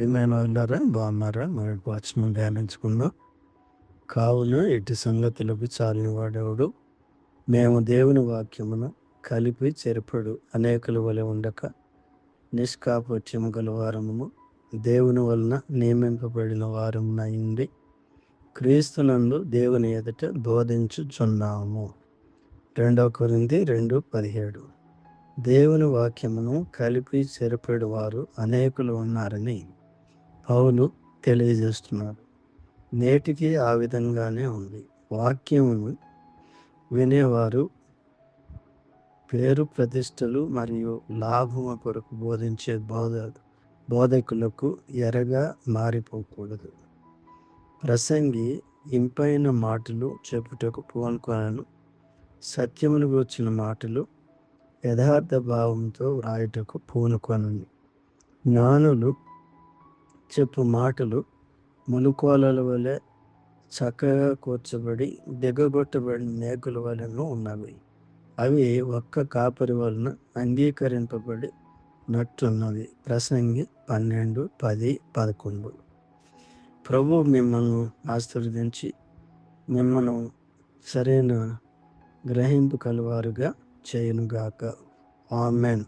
ఏమైనా ఉన్నారా? బాగున్నారా? మరి వాచ్మెన్ ధ్యానించుకుందాం కావున ఎట్టి సంగతులకు చాలిన వాడేవుడు మేము దేవుని వాక్యమును కలిపి చెరపడు. అనేకుల వలె ఉండక నిష్కాపత్యం గల వారము దేవుని వలన నియమింపబడిన వారమునైంది క్రీస్తునందు దేవుని ఎదుట బోధించుచున్నాము. రెండవ కొరింది రెండు పదిహేడు. దేవుని వాక్యమును కలిపి చెరపడు వారు అనేకులు ఉన్నారని పౌలు తెలియజేస్తున్నారు. నేటికి ఆ విధంగానే ఉంది. వాక్యమును వినేవారు పేరు ప్రతిష్టలు మరియు లాభము కొరకు బోధించే బోధ బోధకులకు ఎరగా మారిపోకూడదు. ప్రసంగి ఇంపైన మాటలు చెప్పుటకు పూనుకొనను. సత్యమును వచ్చిన మాటలు యథార్థ భావంతో వ్రాయుటకు పూనుకొనను. జ్ఞానులు చెప్పు మాటలు ములుకోలల వలె చక్కగా కూర్చబడి దిగగొట్టబడిన మేకుల వలన ఉన్నవి. అవి ఒక్క కాపరి వలన అంగీకరింపబడి నట్టున్నవి. ప్రసంగి పన్నెండు పది పదకొండు. ప్రభు మిమ్మల్ని ఆశీర్వదించి మిమ్మల్ని సరైన గ్రహింపు కలవారుగా చేయనుగాక. ఆమెన్.